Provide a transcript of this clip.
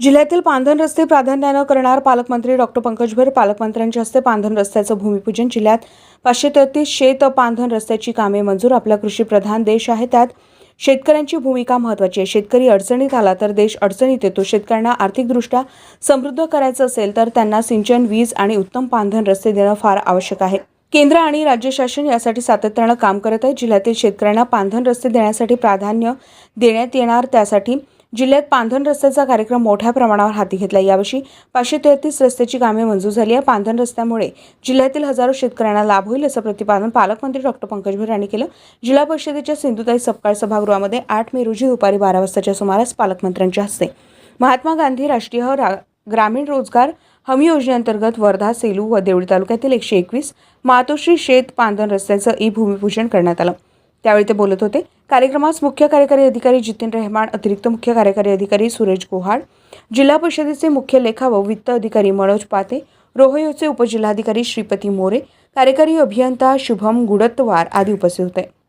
जिल्ह्यातील पांधन रस्ते प्राधान्यानं करणार पालकमंत्री डॉक्टर पंकज भर. पालकमंत्र्यांच्या हस्ते पांधन रस्त्याचं भूमिपूजन जिल्ह्यात पाचशे तेहतीस शेत पांधन रस्त्याची कामे मंजूर. आपला कृषीप्रधान देश आहे त्यात. शेतकऱ्यांची भूमिका महत्त्वाची आहे. शेतकरी अडचणीत आला तर देश अडचणीत येतो. शेतकऱ्यांना आर्थिकदृष्ट्या समृद्ध करायचं असेल तर त्यांना सिंचन वीज आणि उत्तम पांधन रस्ते देणं फार आवश्यक आहे. केंद्र आणि राज्य शासन यासाठी सातत्यानं काम करत आहे. जिल्ह्यातील शेतकऱ्यांना पांधन रस्ते देण्यासाठी प्राधान्य देण्यात येणार त्यासाठी जिल्ह्यात पांधन रस्त्याचा कार्यक्रम मोठ्या प्रमाणावर हाती घेतला. यावर्षी पाचशे तेहतीस रस्त्याची कामे मंजूर झाली आहे. पांधन रस्त्यामुळे जिल्ह्यातील हजारो शेतकऱ्यांना लाभ होईल असं प्रतिपादन पालकमंत्री डॉक्टर पंकज भर यांनी केलं. जिल्हा परिषदेच्या सिंधुताई सपकाळ सभागृहामध्ये आठ मे रोजी दुपारी बारा वाजताच्या सुमारास पालकमंत्र्यांच्या हस्ते महात्मा गांधी राष्ट्रीय रा ग्रामीण रोजगार हमी योजनेअंतर्गत वर्धा सेलू व देवळी तालुक्यातील एकशे एकवीस मातोश्री शेत पांधन रस्त्याचं ई भूमिपूजन करण्यात आलं. त्यावेळी ते बोलत होते. कार्यक्रमास मुख्य कार्यकारी अधिकारी जितीन रहमान अतिरिक्त मुख्य कार्यकारी अधिकारी सुरेश गोहाड जिल्हा परिषदेचे मुख्य लेखा व वित्त अधिकारी मनोज पाते रोहयोचे उपजिल्हाधिकारी श्रीपती मोरे कार्यकारी अभियंता शुभम गुडत्तवार आदी उपस्थित होते.